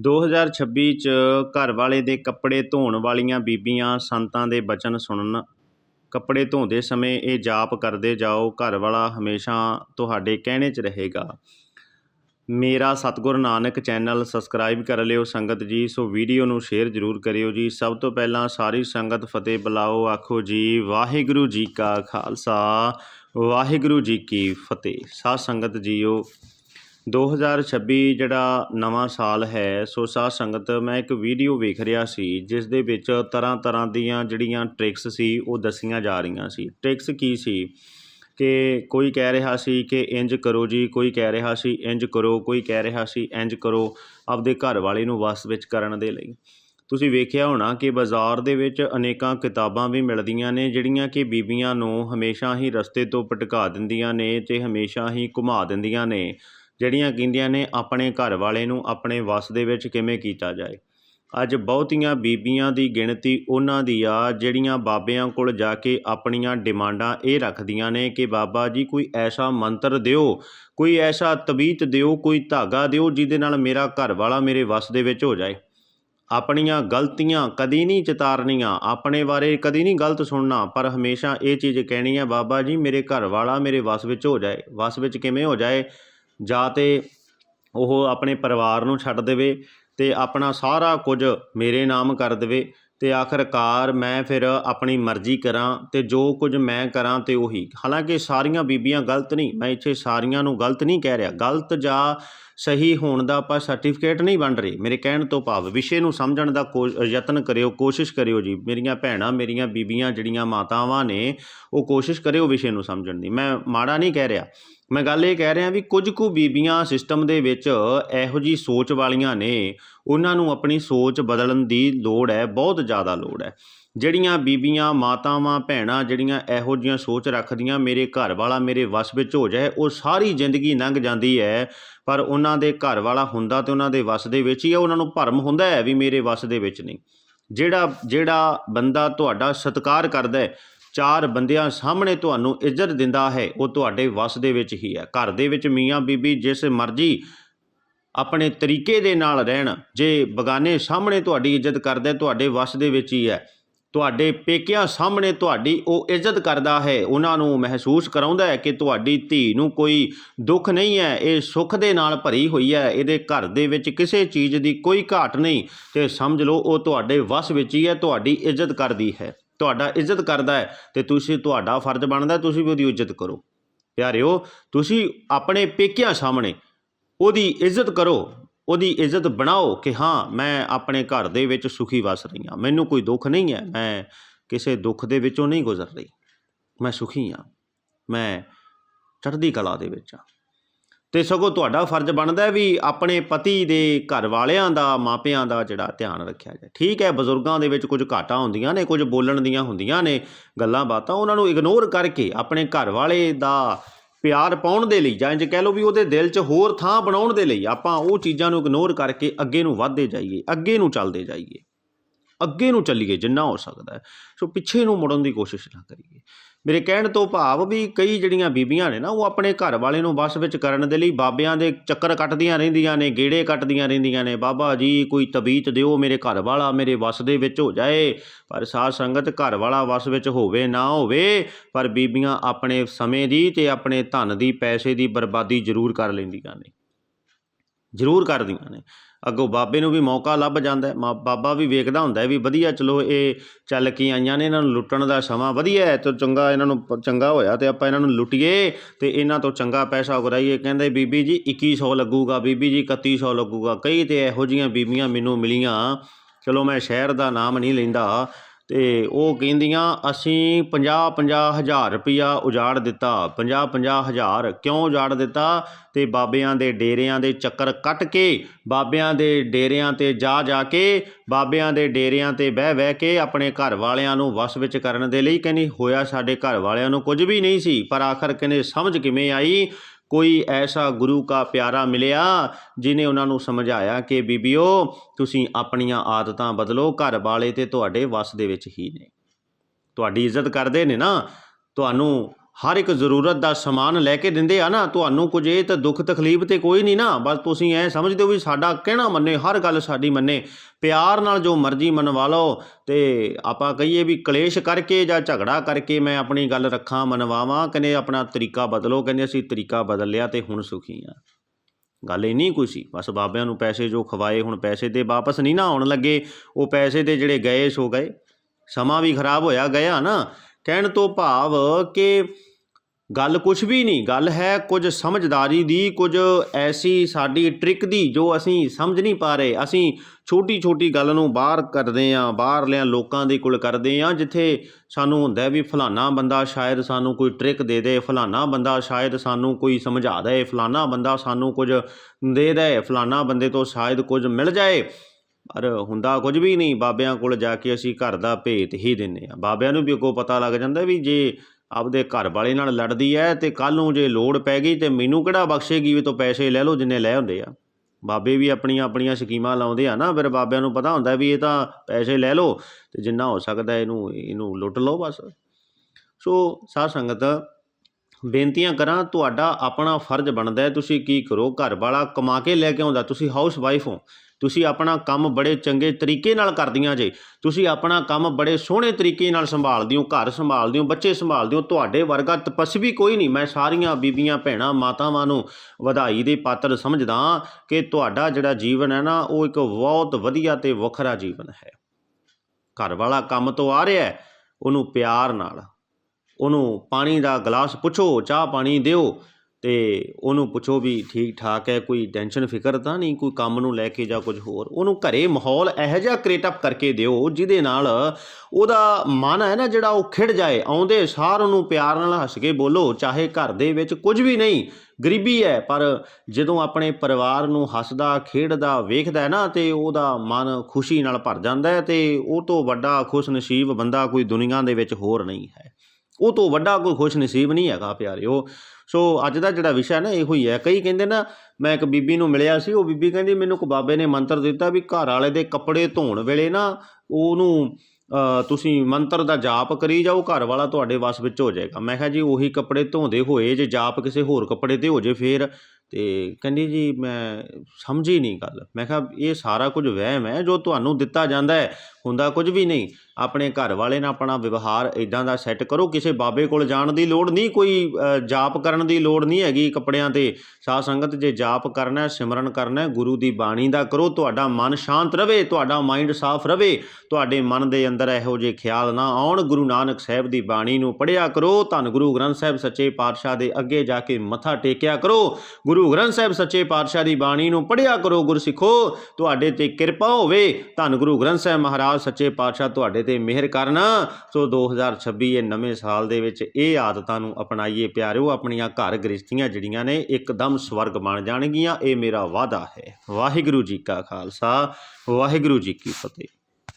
2026 ਚ ਘਰਵਾਲੇ ਦੇ ਕੱਪੜੇ ਧੋਣ ਵਾਲੀਆਂ ਬੀਬੀਆਂ ਸੰਤਾਂ ਦੇ ਬਚਨ ਸੁਣਨ। ਕੱਪੜੇ ਧੋਂਦੇ ਸਮੇਂ ਇਹ ਜਾਪ ਕਰਦੇ ਜਾਓ, ਘਰਵਾਲਾ ਹਮੇਸ਼ਾ ਤੁਹਾਡੇ ਕਹਿਣੇ 'ਚ ਰਹੇਗਾ। ਮੇਰਾ ਸਤਿਗੁਰ ਨਾਨਕ ਚੈਨਲ ਸਬਸਕ੍ਰਾਈਬ ਕਰ ਲਿਓ ਸੰਗਤ ਜੀ, ਸੋ ਵੀਡੀਓ ਨੂੰ ਸ਼ੇਅਰ ਜ਼ਰੂਰ ਕਰਿਓ ਜੀ। ਸਭ ਤੋਂ ਪਹਿਲਾਂ ਸਾਰੀ ਸੰਗਤ ਫਤਿਹ ਬੁਲਾਓ, ਆਖੋ ਜੀ, ਵਾਹਿਗੁਰੂ ਜੀ ਕਾ ਖਾਲਸਾ, ਵਾਹਿਗੁਰੂ ਜੀ ਕੀ ਫਤਿਹ। ਸਾਧ ਸੰਗਤ ਜੀਓ। 2026 ਜਿਹੜਾ ਨਵਾਂ ਸਾਲ ਹੈ, ਸੋ ਸਾਧ ਸੰਗਤ ਮੈਂ ਇੱਕ ਵੀਡੀਓ ਵੇਖ ਰਿਹਾ ਸੀ, ਜਿਸ ਦੇ ਵਿੱਚ ਤਰ੍ਹਾਂ ਤਰ੍ਹਾਂ ਦੀਆਂ ਜਿਹੜੀਆਂ ਟ੍ਰਿਕਸ ਸੀ, ਉਹ ਦੱਸੀਆਂ ਜਾ ਰਹੀਆਂ ਸੀ। ਟ੍ਰਿਕਸ ਕੀ ਸੀ? ਕਿ ਕੋਈ ਕਹਿ ਰਿਹਾ ਸੀ ਕਿ ਇੰਜ ਕਰੋ ਜੀ, ਕੋਈ ਕਹਿ ਰਿਹਾ ਸੀ ਇੰਜ ਕਰੋ, ਕੋਈ ਕਹਿ ਰਿਹਾ ਸੀ ਇੰਜ ਕਰੋ ਆਪਦੇ ਘਰ ਵਾਲੇ ਨੂੰ ਵਸ ਵਿੱਚ ਕਰਨ ਦੇ ਲਈ। ਤੁਸੀਂ ਵੇਖਿਆ ਹੋਣਾ ਕਿ ਬਾਜ਼ਾਰ ਦੇ ਵਿੱਚ ਅਨੇਕਾਂ ਕਿਤਾਬਾਂ ਵੀ ਮਿਲਦੀਆਂ ਨੇ, ਜਿਹੜੀਆਂ ਕਿ ਬੀਬੀਆਂ ਨੂੰ ਹਮੇਸ਼ਾ ਹੀ ਰਸਤੇ ਤੋਂ ਭਟਕਾ ਦਿੰਦੀਆਂ ਨੇ ਤੇ ਹਮੇਸ਼ਾ ਹੀ ਘੁਮਾ ਦਿੰਦੀਆਂ ਨੇ। ਜਿਹੜੀਆਂ ਕਹਿੰਦੀਆਂ ਨੇ ਆਪਣੇ ਘਰ ਵਾਲੇ ਨੂੰ ਆਪਣੇ ਵੱਸ ਦੇ ਵਿੱਚ ਕਿਵੇਂ ਕੀਤਾ ਜਾਏ। ਅੱਜ ਬਹੁਤੀਆਂ ਬੀਬੀਆਂ ਦੀ ਗਿਣਤੀ ਉਹਨਾਂ ਦੀ ਆ, ਜਿਹੜੀਆਂ ਬਾਬਿਆਂ ਕੋਲ ਜਾ ਕੇ ਆਪਣੀਆਂ ਡਿਮਾਂਡਾਂ ਇਹ ਰੱਖਦੀਆਂ ਨੇ ਕਿ ਬਾਬਾ ਜੀ ਕੋਈ ਐਸਾ ਮੰਤਰ ਦਿਓ, ਕੋਈ ਐਸਾ ਤਬੀਤ ਦਿਓ, ਕੋਈ ਧਾਗਾ ਦਿਓ ਜਿਹਦੇ ਨਾਲ ਮੇਰਾ ਘਰ ਵਾਲਾ ਮੇਰੇ ਵਸ ਦੇ ਵਿੱਚ ਹੋ ਜਾਏ। ਆਪਣੀਆਂ ਗਲਤੀਆਂ ਕਦੀ ਨਹੀਂ ਚਿਤਾਰਨੀਆਂ, ਆਪਣੇ ਬਾਰੇ ਕਦੀ ਨਹੀਂ ਗਲਤ ਸੁਣਨਾ, ਪਰ ਹਮੇਸ਼ਾ ਇਹ ਚੀਜ਼ ਕਹਿਣੀ ਹੈ ਬਾਬਾ ਜੀ ਮੇਰੇ ਘਰ ਵਾਲਾ ਮੇਰੇ ਵਸ ਵਿੱਚ ਹੋ ਜਾਏ, ਵਸ ਵਿੱਚ ਕਿਵੇਂ ਹੋ ਜਾਏ? ਜਾਂ ਤਾਂ ਉਹ ਆਪਣੇ ਪਰਿਵਾਰ ਨੂੰ ਛੱਡ ਦੇਵੇ ਅਤੇ ਆਪਣਾ ਸਾਰਾ ਕੁਝ ਮੇਰੇ ਨਾਮ ਕਰ ਦੇਵੇ ਅਤੇ ਆਖਰਕਾਰ ਮੈਂ ਫਿਰ ਆਪਣੀ ਮਰਜ਼ੀ ਕਰਾਂ ਅਤੇ ਜੋ ਕੁਝ ਮੈਂ ਕਰਾਂ ਤੇ ਉਹੀ। ਹਾਲਾਂਕਿ ਸਾਰੀਆਂ ਬੀਬੀਆਂ ਗਲਤ ਨਹੀਂ, ਮੈਂ ਇੱਥੇ ਸਾਰੀਆਂ ਨੂੰ ਗਲਤ ਨਹੀਂ ਕਹਿ ਰਿਹਾ। ਗਲਤ ਜਾਂ ਸਹੀ ਹੋਣ ਦਾ ਆਪਾਂ ਸਰਟੀਫਿਕੇਟ ਨਹੀਂ ਵੰਡ ਰਹੇ। ਮੇਰੇ ਕਹਿਣ ਤੋਂ ਭਾਵ ਵਿਸ਼ੇ ਨੂੰ ਸਮਝਣ ਦਾ ਕੋ- ਯਤਨ ਕਰਿਓ, ਕੋਸ਼ਿਸ਼ ਕਰਿਓ ਜੀ। ਮੇਰੀਆਂ ਭੈਣਾਂ, ਮੇਰੀਆਂ ਬੀਬੀਆਂ, ਜਿਹੜੀਆਂ ਮਾਤਾਵਾਂ ਨੇ, ਉਹ ਕੋਸ਼ਿਸ਼ ਕਰਿਓ ਵਿਸ਼ੇ ਨੂੰ ਸਮਝਣ ਦੀ। ਮੈਂ ਮਾੜਾ ਨਹੀਂ ਕਹਿ ਰਿਹਾ। ਮੈਂ ਗੱਲ ਇਹ ਕਹਿ ਰਿਹਾ ਵੀ ਕੁਝ ਕੁ ਬੀਬੀਆਂ ਸਿਸਟਮ ਦੇ ਵਿੱਚ ਇਹੋ ਜੀ ਸੋਚ ਵਾਲੀਆਂ ਨੇ, ਉਹਨਾਂ ਨੂੰ ਆਪਣੀ ਸੋਚ ਬਦਲਣ ਦੀ ਲੋੜ ਹੈ, ਬਹੁਤ ਜ਼ਿਆਦਾ ਲੋੜ ਹੈ। ਜਿਹੜੀਆਂ ਬੀਬੀਆਂ, ਮਾਤਾਵਾਂ, ਭੈਣਾਂ ਜਿਹੜੀਆਂ ਇਹੋ ਜੀਆਂ ਸੋਚ ਰੱਖਦੀਆਂ, ਮੇਰੇ ਘਰ ਵਾਲਾ ਮੇਰੇ ਵਸ ਵਿੱਚ ਹੋ ਜਾਏ, ਉਹ ਸਾਰੀ ਜ਼ਿੰਦਗੀ ਲੰਘ ਜਾਂਦੀ ਹੈ। ਪਰ ਉਹਨਾਂ ਦੇ ਘਰ ਵਾਲਾ ਹੁੰਦਾ ਤੇ ਉਹਨਾਂ ਦੇ ਵਸ ਦੇ ਵਿੱਚ ਹੀ ਹੈ ਉਹਨਾਂ ਨੂੰ ਭਰਮ ਹੁੰਦਾ ਹੈ ਵੀ ਮੇਰੇ ਵਸ ਦੇ ਵਿੱਚ ਨਹੀਂ। ਜਿਹੜਾ ਜਿਹੜਾ ਬੰਦਾ ਤੁਹਾਡਾ ਸਤਿਕਾਰ ਕਰਦਾ ਹੈ ਚਾਰ ਬੰਦਿਆਂ ਸਾਹਮਣੇ ਤੁਹਾਨੂੰ ਇੱਜ਼ਤ ਦਿੰਦਾ ਹੈ। ਉਹ ਤੁਹਾਡੇ ਵਸ ਦੇ ਵਿੱਚ ਹੀ ਹੈ। ਘਰ ਦੇ ਵਿੱਚ ਮੀਆਂ ਬੀਬੀ ਜਿਸ ਮਰਜ਼ੀ ਆਪਣੇ ਤਰੀਕੇ ਦੇ ਨਾਲ ਰਹਿਣ, ਜੇ ਬਗਾਨੇ ਸਾਹਮਣੇ ਤੁਹਾਡੀ ਇੱਜ਼ਤ ਕਰਦਾ ਤੁਹਾਡੇ ਵਸ ਦੇ ਵਿੱਚ ਹੀ ਹੈ। ਤੁਹਾਡੇ ਪੇਕਿਆਂ ਸਾਹਮਣੇ ਤੁਹਾਡੀ ਉਹ ਇੱਜ਼ਤ ਕਰਦਾ ਹੈ। ਉਹਨਾਂ ਨੂੰ ਮਹਿਸੂਸ ਕਰਾਉਂਦਾ ਹੈ ਕਿ ਤੁਹਾਡੀ ਧੀ ਨੂੰ ਕੋਈ ਦੁੱਖ ਨਹੀਂ ਹੈ। ਇਹ ਸੁੱਖ ਦੇ ਨਾਲ ਭਰੀ ਹੋਈ ਹੈ। ਇਹਦੇ ਘਰ ਦੇ ਵਿੱਚ ਕਿਸੇ ਚੀਜ਼ ਦੀ ਕੋਈ ਘਾਟ ਨਹੀਂ। ਤੇ ਸਮਝ ਲਓ, ਉਹ ਤੁਹਾਡੇ ਵਸ ਵਿੱਚ ਹੀ ਹੈ, ਤੁਹਾਡੀ ਇੱਜ਼ਤ ਕਰਦੀ ਹੈ। ਤੁਹਾਡਾ ਇੱਜ਼ਤ ਕਰਦਾ ਹੈ ਤੇ ਤੁਸੀਂ ਤੁਹਾਡਾ ਫਰਜ਼ ਬਣਦਾ ਤੁਸੀਂ ਵੀ ਉਹਦੀ ਇੱਜ਼ਤ ਕਰੋ। ਪਿਆਰਿਓ, ਤੁਸੀਂ ਆਪਣੇ ਪੇਕਿਆਂ ਸਾਹਮਣੇ ਉਹਦੀ ਇੱਜ਼ਤ ਕਰੋ, ਉਹਦੀ ਇੱਜ਼ਤ ਬਣਾਓ ਕਿ ਹਾਂ, ਮੈਂ ਆਪਣੇ ਘਰ ਦੇ ਵਿੱਚ ਸੁਖੀ ਵਸ ਰਹੀ ਹਾਂ। ਮੈਨੂੰ ਕੋਈ ਦੁੱਖ ਨਹੀਂ ਹੈ, ਮੈਂ ਕਿਸੇ ਦੁੱਖ ਦੇ ਵਿੱਚੋਂ ਨਹੀਂ ਗੁਜ਼ਰ ਰਹੀ। ਮੈਂ ਸੁਖੀ ਹਾਂ, ਮੈਂ ਚੜ੍ਹਦੀ ਕਲਾ ਦੇ ਵਿੱਚ ਹਾਂ। ਤੇ ਸਗੋਂ ਤੁਹਾਡਾ ਫਰਜ਼ ਬਣਦਾ ਹੈ ਵੀ ਆਪਣੇ ਪਤੀ ਦੇ ਘਰ ਵਾਲਿਆਂ ਦਾ, ਮਾਪਿਆਂ ਦਾ ਜਿਹੜਾ ਧਿਆਨ ਰੱਖਿਆ ਜਾਏ। ਠੀਕ ਹੈ, ਬਜ਼ੁਰਗਾਂ ਦੇ ਵਿੱਚ ਕੁਝ ਘਾਟਾਂ ਹੁੰਦੀਆਂ ਨੇ, ਕੁਝ ਬੋਲਣ ਦੀਆਂ ਹੁੰਦੀਆਂ ਨੇ ਗੱਲਾਂ ਬਾਤਾਂ, ਉਹਨਾਂ ਨੂੰ ਇਗਨੋਰ ਕਰਕੇ ਆਪਣੇ ਘਰ ਵਾਲੇ ਦਾ ਪਿਆਰ ਪਾਉਣ ਦੇ ਲਈ ਜਾਂ ਜੇ ਕਹਿ ਲਓ ਵੀ ਉਹਦੇ ਦਿਲ 'ਚ ਹੋਰ ਥਾਂ ਬਣਾਉਣ ਦੇ ਲਈ ਆਪਾਂ ਉਹ ਚੀਜ਼ਾਂ ਨੂੰ ਇਗਨੋਰ ਕਰਕੇ ਅੱਗੇ ਨੂੰ ਵਧਦੇ ਜਾਈਏ, ਅੱਗੇ ਨੂੰ ਚੱਲਦੇ ਜਾਈਏ, ਅੱਗੇ ਨੂੰ ਚੱਲੀਏ ਜਿੰਨਾ ਹੋ ਸਕਦਾ ਸੋ ਪਿੱਛੇ ਨੂੰ ਮੁੜਨ ਦੀ ਕੋਸ਼ਿਸ਼ ਨਾ ਕਰੀਏ। ਮੇਰੇ ਕਹਿਣ ਤੋਂ ਭਾਵ ਵੀ ਕਈ ਜਿਹੜੀਆਂ ਬੀਬੀਆਂ ਨੇ ਨਾ, ਉਹ ਆਪਣੇ ਘਰ ਵਾਲੇ ਨੂੰ ਵਸ ਵਿੱਚ ਕਰਨ ਦੇ ਲਈ ਬਾਬਿਆਂ ਦੇ ਚੱਕਰ ਕੱਟਦੀਆਂ ਰਹਿੰਦੀਆਂ ਨੇ, ਗੇੜੇ ਕੱਟਦੀਆਂ ਰਹਿੰਦੀਆਂ ਨੇ, ਬਾਬਾ ਜੀ ਕੋਈ ਤਬੀਤ ਦਿਓ ਮੇਰੇ ਘਰ ਵਾਲਾ, ਮੇਰੇ ਵਸ ਦੇ ਵਿੱਚ ਹੋ ਜਾਏ, ਪਰ ਸਾਧ ਸੰਗਤ ਘਰ ਵਾਲਾ ਵਸ ਵਿੱਚ ਹੋਵੇ ਨਾ ਹੋਵੇ, ਪਰ ਬੀਬੀਆਂ ਆਪਣੇ ਸਮੇਂ ਦੀ ਤੇ ਆਪਣੇ ਧਨ ਦੀ, ਪੈਸੇ ਦੀ ਬਰਬਾਦੀ ਜ਼ਰੂਰ ਕਰ ਲੈਂਦੀਆਂ ਨੇ, ਜ਼ਰੂਰ ਕਰਦੀਆਂ ਨੇ। ਅੱਗੋਂ ਬਾਬੇ ਨੂੰ ਵੀ ਮੌਕਾ ਲੱਭ ਜਾਂਦਾ ਮਾ- ਬਾਬਾ ਵੀ ਵੇਖਦਾ ਹੁੰਦਾ ਵੀ ਵਧੀਆ, ਚਲੋ ਇਹ ਚੱਲ ਕੇ ਆਈਆਂ ਨੇ, ਇਹਨਾਂ ਨੂੰ ਲੁੱਟਣ ਦਾ ਸਮਾਂ ਵਧੀਆ ਹੈ ਤੇ ਚੰਗਾ ਇਹਨਾਂ ਨੂੰ ਚੰਗਾ ਹੋਇਆ ਤੇ ਆਪਾਂ ਇਹਨਾਂ ਨੂੰ ਲੁੱਟੀਏ ਤੇ ਇਹਨਾਂ ਤੋਂ ਚੰਗਾ ਪੈਸਾ ਉਗਰਾਈਏ। ਕਹਿੰਦੇ ਬੀਬੀ ਜੀ 2100 ਲੱਗੂਗਾ, ਬੀਬੀ ਜੀ 3100 ਲੱਗੂਗਾ। ਕਈ ਤੇ ਇਹੋ ਜੀਆਂ ਬੀਬੀਆਂ ਮੈਨੂੰ ਮਿਲੀਆਂ। ਚਲੋ ਮੈਂ ਸ਼ਹਿਰ ਦਾ ਨਾਮ ਨਹੀਂ ਲੈਂਦਾ ਅਤੇ ਉਹ ਕਹਿੰਦੀਆਂ, ਅਸੀਂ 50 50 ਹਜ਼ਾਰ ਰੁਪਈਆ ਉਜਾੜ ਦਿੱਤਾ। 50 50 ਹਜ਼ਾਰ ਕਿਉਂ ਉਜਾੜ ਦਿੱਤਾ? ਅਤੇ ਬਾਬਿਆਂ ਦੇ ਡੇਰਿਆਂ ਦੇ ਚੱਕਰ ਕੱਟ ਕੇ, ਬਾਬਿਆਂ ਦੇ ਡੇਰਿਆਂ ਤੇ ਜਾ ਜਾ ਕੇ, ਬਾਬਿਆਂ ਦੇ ਡੇਰਿਆਂ ਤੇ ਬਹਿ ਬਹਿ ਕੇ ਆਪਣੇ ਘਰ ਵਾਲਿਆਂ ਨੂੰ ਵਸ ਵਿੱਚ ਕਰਨ ਦੇ ਲਈ ਕਹਿੰਦੀ, ਹੋਇਆ ਸਾਡੇ ਘਰ ਵਾਲਿਆਂ ਨੂੰ ਕੁਝ ਵੀ ਨਹੀਂ ਸੀ, ਪਰ ਆਖਰ ਕਹਿੰਦੇ, ਸਮਝ ਕਿਵੇਂ ਆਈ? ਕੋਈ ਐਸਾ ਗੁਰੂ ਕਾ ਪਿਆਰਾ ਮਿਲਿਆ ਜਿਨੇ ਉਹਨਾਂ ਨੂੰ ਸਮਝਾਇਆ ਕਿ ਬੀਬੀਓ, ਤੁਸੀਂ ਆਪਣੀਆਂ ਆਦਤਾਂ ਬਦਲੋ, ਘਰ ਵਾਲੇ ਤੇ ਤੁਹਾਡੇ ਵਸ ਦੇ ਵਿੱਚ ਹੀ ਨੇ। ਤੁਹਾਡੀ ਇੱਜ਼ਤ ਕਰਦੇ ਨੇ ਨਾ, ਤੁਹਾਨੂੰ ਹਰ ਇੱਕ ਜ਼ਰੂਰਤ ਦਾ ਸਮਾਨ ਲੈ ਕੇ ਦਿੰਦੇ ਆ ਨਾ, ਤੁਹਾਨੂੰ ਕੁਝ ਇਹ ਤਾਂ ਦੁੱਖ ਤਕਲੀਫ ਤੇ ਕੋਈ ਨਹੀਂ ਨਾ, ਬਸ ਤੁਸੀਂ ਐ ਸਮਝਦੇ ਹੋ ਵੀ ਸਾਡਾ ਕਹਿਣਾ ਮੰਨੇ, ਹਰ ਗੱਲ ਸਾਡੀ ਮੰਨੇ। ਪਿਆਰ ਨਾਲ ਜੋ ਮਰਜ਼ੀ ਮਨਵਾ ਲਓ ਤੇ ਆਪਾਂ ਕਹੀਏ ਵੀ ਕਲੇਸ਼ ਕਰਕੇ ਜਾਂ ਝਗੜਾ ਕਰਕੇ ਮੈਂ ਆਪਣੀ ਗੱਲ ਰੱਖਾਂ, ਮਨਵਾਵਾਂ, ਕਹਿੰਦੇ ਆਪਣਾ ਤਰੀਕਾ ਬਦਲੋ, ਕਹਿੰਦੇ ਅਸੀਂ ਤਰੀਕਾ ਬਦਲ ਲਿਆ ਤੇ ਹੁਣ ਸੁਖੀ ਆ। ਗੱਲ ਇਹ ਨਹੀਂ ਕੋਈ ਸੀ, ਬਸ ਬਾਬਿਆਂ ਨੂੰ ਪੈਸੇ ਜੋ ਖਵਾਏ, ਹੁਣ ਪੈਸੇ ਤੇ ਵਾਪਸ ਨਹੀਂ ਨਾ ਆਉਣ ਲੱਗੇ, ਉਹ ਪੈਸੇ ਤੇ ਜਿਹੜੇ ਗਏ ਸੋ ਗਏ। ਸਮਾਂ ਵੀ ਖਰਾਬ ਹੋਇਆ ਗਿਆ ਨਾ, ਕਹਿਣ ਤੋਂ ਭਾਵ ਕਿ ਗੱਲ ਕੁਝ ਵੀ ਨਹੀਂ, ਗੱਲ ਹੈ ਕੁਝ ਸਮਝਦਾਰੀ ਦੀ, ਕੁਝ ਐਸੀ ਸਾਡੀ ਟ੍ਰਿਕ ਦੀ ਜੋ ਅਸੀਂ ਸਮਝ ਨਹੀਂ ਪਾ ਰਹੇ। ਅਸੀਂ ਛੋਟੀ ਛੋਟੀ ਗੱਲ ਨੂੰ ਬਾਹਰ ਕਰਦੇ ਆਂ ਬਾਹਰਲਿਆਂ ਲੋਕਾਂ ਦੇ ਕੋਲ ਕਰਦੇ ਆਂ ਜਿੱਥੇ ਸਾਨੂੰ ਹੁੰਦਾ ਵੀ ਫਲਾਨਾ ਬੰਦਾ ਸ਼ਾਇਦ ਸਾਨੂੰ ਕੋਈ ਟ੍ਰਿਕ ਦੇ ਦੇ, ਫਲਾਨਾ ਬੰਦਾ ਸ਼ਾਇਦ ਸਾਨੂੰ ਕੋਈ ਸਮਝਾ ਦੇ, ਫਲਾਨਾ ਬੰਦਾ ਸਾਨੂੰ ਕੁਝ ਦੇ ਦੇ, ਫਲਾਨਾ ਬੰਦੇ ਤੋਂ ਸ਼ਾਇਦ ਕੁਝ ਮਿਲ ਜਾਏ। ਪਰ ਹੁੰਦਾ ਕੁਝ ਵੀ ਨਹੀਂ, ਬਾਬਿਆਂ ਕੋਲ ਜਾ ਕੇ ਅਸੀਂ ਘਰ ਦਾ ਭੇਤ ਹੀ ਦਿੰਨੇ ਆ ਬਾਬਿਆਂ ਨੂੰ ਵੀ ਅੱਗੋਂ ਪਤਾ ਲੱਗ ਜਾਂਦਾ ਵੀ ਜੇ ਆਪਦੇ ਘਰ ਵਾਲੇ ਨਾਲ ਲੜਦੀ ਹੈ ਤੇ ਕੱਲ ਨੂੰ ਜੇ ਲੋੜ ਪੈ ਗਈ ਤੇ ਮੈਨੂੰ ਕਿਹੜਾ ਬਖਸ਼ੇਗੀ ਵੀ ਤੂੰ ਪੈਸੇ ਲੈ ਲਓ ਜਿੰਨੇ ਲੈ ਹੁੰਦੇ ਆ। ਬਾਬੇ ਵੀ ਆਪਣੀਆਂ ਆਪਣੀਆਂ ਸਕੀਮਾਂ ਲਾਉਂਦੇ ਆ ਨਾ, ਫਿਰ ਬਾਬਿਆਂ ਨੂੰ ਪਤਾ ਹੁੰਦਾ ਵੀ ਇਹ ਤਾਂ ਪੈਸੇ ਲੈ ਲਓ ਤੇ ਜਿੰਨਾ ਹੋ ਸਕਦਾ ਇਹਨੂੰ ਇਹਨੂੰ ਲੁੱਟ ਲਓ ਬਸ। ਸੋ ਸਾਧ ਸੰਗਤ ਬੇਨਤੀਆਂ ਕਰਾਂ, ਤੁਹਾਡਾ ਆਪਣਾ ਫਰਜ਼ ਬਣਦਾ ਹੈ, ਤੁਸੀਂ ਕੀ ਕਰੋ ਘਰ ਵਾਲਾ ਕਮਾ ਕੇ ਲੈ ਕੇ ਆਉਂਦਾ, ਤੁਸੀਂ ਹਾਊਸ ਵਾਈਫ ਹੋ, ਤੁਸੀਂ ਆਪਣਾ ਕੰਮ ਬੜੇ ਚੰਗੇ ਤਰੀਕੇ ਨਾਲ ਕਰਦੀਆਂ ਜੇ, ਤੁਸੀਂ ਆਪਣਾ ਕੰਮ ਬੜੇ ਸੋਹਣੇ ਤਰੀਕੇ ਨਾਲ ਸੰਭਾਲਦੇ ਹੋ, ਘਰ ਸੰਭਾਲਦੇ ਹੋ, ਬੱਚੇ ਸੰਭਾਲਦੇ ਹੋ, ਤੁਹਾਡੇ ਵਰਗਾ ਤਪਸਵੀ ਕੋਈ ਨਹੀਂ, ਮੈਂ ਸਾਰੀਆਂ ਬੀਬੀਆਂ, ਭੈਣਾਂ, ਮਾਤਾਵਾਂ ਨੂੰ ਵਧਾਈ ਦੇ ਪਾਤਰ ਸਮਝਦਾ ਕਿ ਤੁਹਾਡਾ ਜਿਹੜਾ ਜੀਵਨ ਹੈ ਨਾ, ਉਹ ਇੱਕ ਬਹੁਤ ਵਧੀਆ ਤੇ ਵੱਖਰਾ ਜੀਵਨ ਹੈ। ਘਰ ਵਾਲਾ ਕੰਮ ਤੋਂ ਆ ਰਿਹਾ ਉਹਨੂੰ ਪਿਆਰ ਨਾਲ ਉਹਨੂੰ ਪਾਣੀ ਦਾ ਗਲਾਸ ਪੁੱਛੋ, ਚਾਹ ਪਾਣੀ ਦਿਓ ਤੇ ਉਹਨੂੰ ਪੁੱਛੋ ਵੀ ਠੀਕ ਠਾਕ ਹੈ, ਕੋਈ ਟੈਨਸ਼ਨ, ਫਿਕਰ ਤਾਂ ਨਹੀਂ, ਕੋਈ ਕੰਮ ਨੂੰ ਲੈ ਕੇ ਜਾਂ ਕੁਝ ਹੋਰ। ਉਹਨੂੰ ਘਰੇ ਮਾਹੌਲ ਇਹੋ ਜਿਹਾ ਕ੍ਰੀਏਟ ਅਪ ਕਰਕੇ ਦਿਓ ਜਿਹਦੇ ਨਾਲ ਉਹਦਾ ਮਨ ਹੈ ਨਾ ਜਿਹੜਾ ਉਹ ਖਿੜ ਜਾਏ, ਆਉਂਦੇ ਸਾਰ ਉਹਨੂੰ ਪਿਆਰ ਨਾਲ ਹੱਸ ਕੇ ਬੋਲੋ, ਚਾਹੇ ਘਰ ਦੇ ਵਿੱਚ ਕੁਝ ਵੀ ਨਹੀਂ, ਗਰੀਬੀ ਹੈ, ਪਰ ਜਦੋਂ ਆਪਣੇ ਪਰਿਵਾਰ ਨੂੰ ਹੱਸਦਾ, ਖੇਡਦਾ, ਵੇਖਦਾ ਹੈ ਨਾ ਤੇ ਉਹਦਾ ਮਨ ਖੁਸ਼ੀ ਨਾਲ ਭਰ ਜਾਂਦਾ ਹੈ ਤੇ ਉਹ ਤੋਂ ਵੱਡਾ ਖੁਸ਼ ਨਸੀਬ ਬੰਦਾ ਕੋਈ ਦੁਨੀਆ ਦੇ ਵਿੱਚ ਹੋਰ ਨਹੀਂ ਹੈ। ਉਹ ਤੋਂ ਵੱਡਾ ਕੋਈ ਖੁਸ਼ ਨਸੀਬ ਨਹੀਂ ਹੈਗਾ ਪਿਆਰਿਓ। ਸੋ ਅੱਜ ਦਾ ਜਿਹੜਾ ਵਿਸ਼ਾ ਨਾ ਇਹੋ ਹੀ ਹੈ। ਕਈ ਕਹਿੰਦੇ ਨਾ, ਮੈਂ ਇੱਕ ਬੀਬੀ ਨੂੰ ਮਿਲਿਆ ਸੀ, ਉਹ ਬੀਬੀ ਕਹਿੰਦੀ, ਮੈਨੂੰ ਕੋ ਬਾਬੇ ਨੇ ਮੰਤਰ ਦਿੱਤਾ ਵੀ ਘਰ ਵਾਲੇ ਦੇ ਕੱਪੜੇ ਧੋਣ ਵੇਲੇ ਨਾ ਉਹਨੂੰ ਤੁਸੀਂ ਮੰਤਰ ਦਾ ਜਾਪ ਕਰੀ ਜਾਓ, ਘਰ ਵਾਲਾ ਤੁਹਾਡੇ ਵਸ ਵਿੱਚ ਹੋ ਜਾਏਗਾ। ਮੈਂ ਕਿਹਾ ਜੀ, ਉਹੀ ਕੱਪੜੇ ਧੋਂਦੇ ਹੋਏ ਜੇ ਜਾਪ ਕਿਸੇ ਹੋਰ ਕੱਪੜੇ ਤੇ ਹੋ ਜੇ ਫੇਰ, ਤੇ ਕਹਿੰਦੀ ਜੀ, ਮੈਂ ਸਮਝੀ ਨਹੀਂ ਗੱਲ। ਮੈਂ ਕਿਹਾ, ਇਹ ਸਾਰਾ ਕੁਝ ਵਹਿਮ ਹੈ, ਜੋ ਤੁਹਾਨੂੰ ਦਿੱਤਾ ਜਾਂਦਾ ਹੈ, ਹੁੰਦਾ ਕੁਝ ਵੀ ਨਹੀਂ। ਆਪਣੇ ਘਰ ਵਾਲੇ ਨਾਲ ਆਪਣਾ ਵਿਵਹਾਰ ਇਦਾਂ ਦਾ ਸੈੱਟ ਕਰੋ। ਕਿਸੇ ਬਾਬੇ ਕੋਲ ਜਾਣ ਦੀ ਲੋੜ ਨਹੀਂ, ਕੋਈ ਜਾਪ ਕਰਨ ਦੀ ਲੋੜ ਨਹੀਂ ਹੈਗੀ ਕੱਪੜਿਆਂ ਤੇ। ਸਾਧ ਸੰਗਤ, ਜੇ ਜਾਪ ਕਰਨਾ ਹੈ, ਸਿਮਰਨ ਕਰਨਾ ਹੈ, ਗੁਰੂ ਦੀ ਬਾਣੀ ਦਾ ਕਰੋ। ਤੁਹਾਡਾ ਮਨ ਸ਼ਾਂਤ ਰਵੇ, ਤੁਹਾਡਾ ਮਾਈਂਡ ਸਾਫ਼ ਰਵੇ। ਤੁਹਾਡੇ ਮਨ ਦੇ ਅੰਦਰ ਇਹੋ ਜਿਹੇ ਖਿਆਲ ਨਾ ਆਉਣ। ਗੁਰੂ ਨਾਨਕ ਸਾਹਿਬ ਦੀ ਬਾਣੀ ਨੂੰ ਪੜ੍ਹਿਆ ਕਰੋ। ਧੰਨ ਗੁਰੂ ਗ੍ਰੰਥ ਸਾਹਿਬ ਸੱਚੇ ਪਾਤਸ਼ਾਹ ਦੇ ਅੱਗੇ ਜਾ ਕੇ ਮੱਥਾ ਟੇਕਿਆ ਕਰੋ। ਗੁਰੂ ਗ੍ਰੰਥ ਸਾਹਿਬ ਸੱਚੇ ਪਾਤਸ਼ਾਹ ਦੀ ਬਾਣੀ ਨੂੰ ਪੜ੍ਹਿਆ ਕਰੋ, ਗੁਰਸਿੱਖੋ। ਤੁਹਾਡੇ ਤੇ ਕਿਰਪਾ ਹੋਵੇ। ਧੰਨ ਗੁਰੂ ਗ੍ਰੰਥ ਸਾਹਿਬ ਮਹਾਰਾਜ, ਸੱਚੇ ਪਾਤਸ਼ਾਹ ਤੁਹਾਡੇ ਤੇ ਮਿਹਰ ਕਰਨ। ਸੋ 2026 ਇਹ ਨਵੇਂ ਸਾਲ ਦੇ ਵਿੱਚ ਇਹ ਆਦਤਾਂ ਨੂੰ ਅਪਣਾਈਏ ਪਿਆਰਿਓ, ਆਪਣੀਆਂ ਘਰ ਗ੍ਰਸਤੀਆਂ ਜਿਹੜੀਆਂ ਨੇ ਇੱਕਦਮ ਸਵਰਗ ਬਣ ਜਾਣਗੀਆਂ, ਇਹ ਮੇਰਾ ਵਾਅਦਾ ਹੈ। ਵਾਹਿਗੁਰੂ ਜੀ ਕਾ ਖਾਲਸਾ, ਵਾਹਿਗੁਰੂ ਜੀ ਕੀ ਫਤਿਹ।